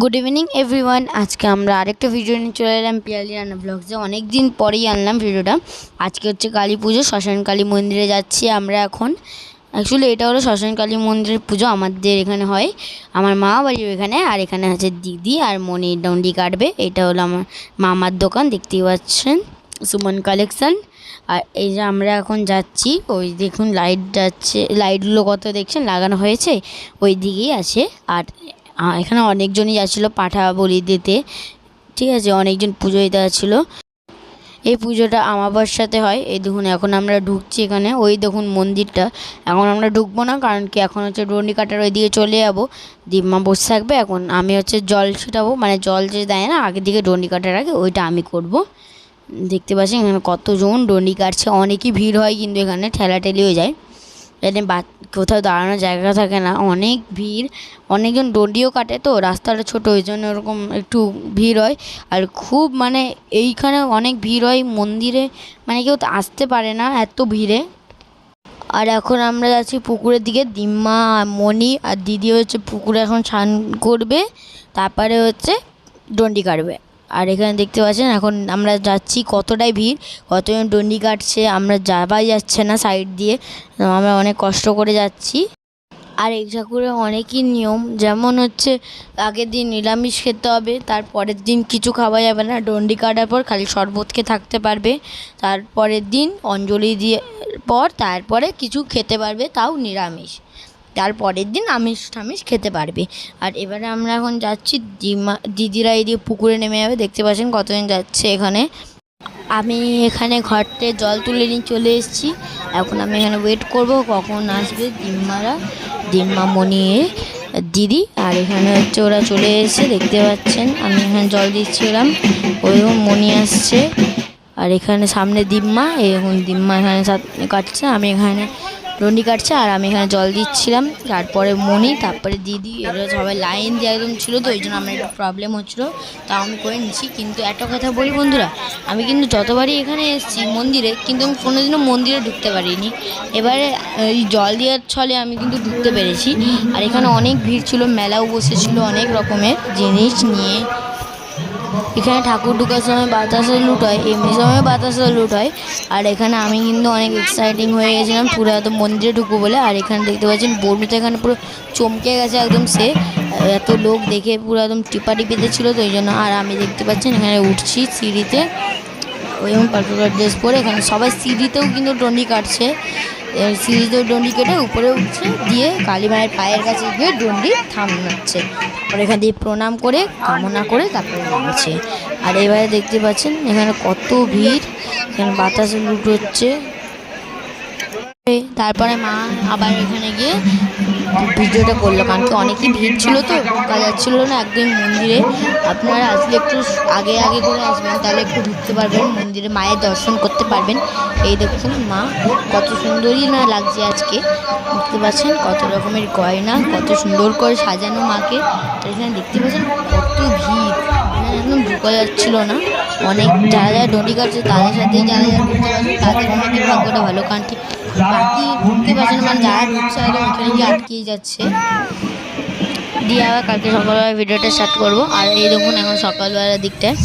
Good evening everyone আজকে আমরা আরেকটা ভিডিও নিয়ে চলে এলাম পিয়ালি রান্না ব্লগসে অনেক দিন পরেই আনলাম ভিডিওটা আজকে হচ্ছে কালী পুজো, শ্মশান কালী মন্দিরে যাচ্ছি আমরা এখন। অ্যাকচুয়ালি এটা হলো শ্মশান কালী মন্দিরের পুজো, আমাদের এখানে হয়। আমার মা বাড়ি এখানে, আর এখানে আছে দিদি আর মনি ডন্ডি কাটবে। এটা হলো আমার মামার দোকান, দেখতেই পাচ্ছেন? সুমন কালেকশন আর এই যে আমরা এখন যাচ্ছি, ওই দেখুন লাইট যাচ্ছে লাইটগুলো কত দেখছেন? লাগানো হয়েছে ওই দিকেই আছে। আর এখানে অনেকজনই যাচ্ছিল পাঠা বলি দিতে। ঠিক আছে, অনেকজন পুজো দিতে যাচ্ছিল। এই পুজোটা আমাবস্যাতে হয়। এই দেখুন, এখন আমরা ঢুকছি এখানে। ওই দেখুন মন্দিরটা। এখন আমরা ঢুকবো না, কারণ কি এখন হচ্ছে ডন্ডি কাটার ওইদিকে চলে যাব। দিম্মা বসে থাকবে। এখন আমি হচ্ছে জল ছিটাবো। মানে জল যে দেয় না, আগের দিকে ডন্ডি কাটার আগে, ওইটা আমি করব। দেখতে পাচ্ছি এখানে কতজন ডন্ডি কাটছে। অনেকই ভিড় হয় কিন্তু এখানে, ঠেলাঠেলি হয়ে যায়। এখানে বা, কোথাও দাঁড়ানোর জায়গা থাকে না। অনেক ভিড়, অনেকজন ডন্ডিও কাটে তো, রাস্তাটা ছোটো, ওই জন্য ওরকম একটু ভিড় হয়। আর খুব মানে এইখানে অনেক ভিড় হয়, মন্দিরে মানে কেউ তো আসতে পারে না এত ভিড়ে। আর এখন আমরা যাচ্ছি পুকুরের দিকে, দিম্মা, মণি আর দিদি হচ্ছে পুকুরে এখন স্নান করবে, তারপরে হচ্ছে ডন্ডি কাটবে। আর এখানে দেখতে পাচ্ছেন, এখন আমরা যাচ্ছি কতটাই ভিড়, কতজন ডন্ডি কাটছে, আমরা যাওয়াই যাচ্ছে না সাইড দিয়ে, আমরা অনেক কষ্ট করে যাচ্ছি। আর এই ঠাকুরের অনেকই নিয়ম, যেমন হচ্ছে আগের দিন নিরামিষ খেতে হবে, তার পরের দিন কিছু খাওয়া যাবে না, ডন্ডি কাটার পর খালি শরবত খেয়ে থাকতে পারবে তারপরের দিন অঞ্জলি দিয়ে পর তারপরে কিছু খেতে পারবে তাও নিরামিষ। তারপরের দিন আমিষ টামিষ খেতে পারবে। আর এবারে আমরা এখন যাচ্ছি দিমা দিদিরা এদিকে পুকুরে নেমে যাবে। দেখতে পাচ্ছেন কতজন যাচ্ছে এখানে। আমি এখানে ঘরতে জল তুলে নিয়ে চলে এসেছি। এখন আমি এখানে ওয়েট করব কখন আসবে দিম্মারা দিম্মা মনি দিদি। আর এখানে হচ্ছে ওরা চলে এসেছে, দেখতে পাচ্ছেন। আমি এখানে জল দিচ্ছিলাম ওইরকম মনি আসছে। আর এখানে সামনে দিম্মা এখন দিম্মা এখানে কাটছে। আমি এখানে রন্ডি কাটছে, আর আমি এখানে জল দিচ্ছিলাম। তারপরে মনি তারপরে দিদি এরা সবাই লাইন দিয়ে একদম ছিল তো, ওই জন্য আমার একটু প্রবলেম হচ্ছিল। তাও আমি করে নিচ্ছি। কিন্তু একটা কথা বলি বন্ধুরা, আমি কিন্তু যতবারই এখানে এসেছি মন্দিরে, কিন্তু আমি কোনোদিনও মন্দিরে ঢুকতে পারিনি। এবারে এই জল দেওয়ার ছলে আমি কিন্তু ঢুকতে পেরেছি। আর এখানে অনেক ভিড় ছিল, মেলাও বসেছিল অনেক রকমের জিনিস নিয়ে। এখানে ঠাকুর ঢুকার সময় বাতাসের লুট হয়, এমনি সময় বাতাসের লুট হয়। আর এখানে আমি কিন্তু অনেক এক্সাইটিং হয়ে গেছিলাম, পুরো একদম মন্দিরে ঢুকবো বলে। আর এখানে দেখতে পাচ্ছেন বর্মিতা এখানে পুরো চমকে গেছে একদম সে। এত লোক দেখে পুরো একদম টিপা টিপিতে ছিল তো ওই জন্য। আর আমি দেখতে পাচ্ছেন, এখানে উঠছি সিঁড়িতে। যেমন পার্পল ড্রেস পরে এখানে সবাই সিঁড়িতেও কিন্তু ডন্ডি কাটছে। সিঁড়িতেও ডন্ডি কেটে উপরে উঠছে, দিয়ে কালী মায়ের পায়ের কাছে গিয়ে ডন্ডি থামাচ্ছে। তারপরে এখান দিয়ে প্রণাম করে, কামনা করে তারপরে নামছে। আর এবারে দেখতে পাচ্ছেন, এখানে কত ভিড়, এখানে বাতাসে লুট হচ্ছে তারপরে মা আবার এখানে গিয়ে ভিডিওটা করল। কারণ কি অনেকই ভিড় ছিল তো ঢোকা যাচ্ছিল না একদিন মন্দিরে। আপনারা আসলে একটু আগে আগে করে আসবেন, তাহলে একটু ঢুকতে পারবেন, মন্দিরে মায়ের দর্শন করতে পারবেন। এই দেখুন মা, কত সুন্দরই না লাগছে আজকে। দেখতে পাচ্ছেন কত রকমের গয়না, কত সুন্দর করে সাজানো মাকে। এখানে দেখতে পাচ্ছেন ঢোকা যাচ্ছিল না। অনেক যারা যারা ডন্ডি কাটছে তাদের সাথে যারা যারা ঢুকতে পারছে তাদের ভাগ্যটা ভালো। কারণ বাকি ঢুকতে পারছে না মানে যারা ঢুকছে ওখানে গিয়ে আটকেই যাচ্ছে। দিয়ে আবার কালকে সকালবেলা ভিডিওটা স্টার্ট করব। আর এই দেখুন এখন সকালবেলার দিকটায়।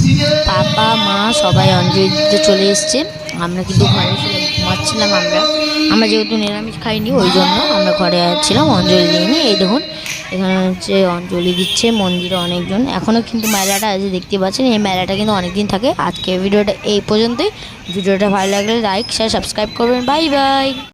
পাপা, মা সবাই অঞ্জলি দিতে চলে এসছে। আমরা কিন্তু ঘরে ছিলাম ঘুমাচ্ছিলাম আমরা। আমরা যেহেতু নিরামিষ খাইনি, ওই জন্য আমরা ঘরে ছিলাম, অঞ্জলি দিয়ে নিয়ে এই দেখুন এখানে হচ্ছে অঞ্জলি দিচ্ছে, মন্দিরে অনেকজন। এখনও কিন্তু মেলাটা আছে, দেখতে পাচ্ছেন, এই মেলাটা কিন্তু অনেকদিন থাকে। আজকে ভিডিওটা এই পর্যন্তই। ভিডিওটা ভালো লাগলে লাইক শেয়ার সাবস্ক্রাইব করবেন। Bye bye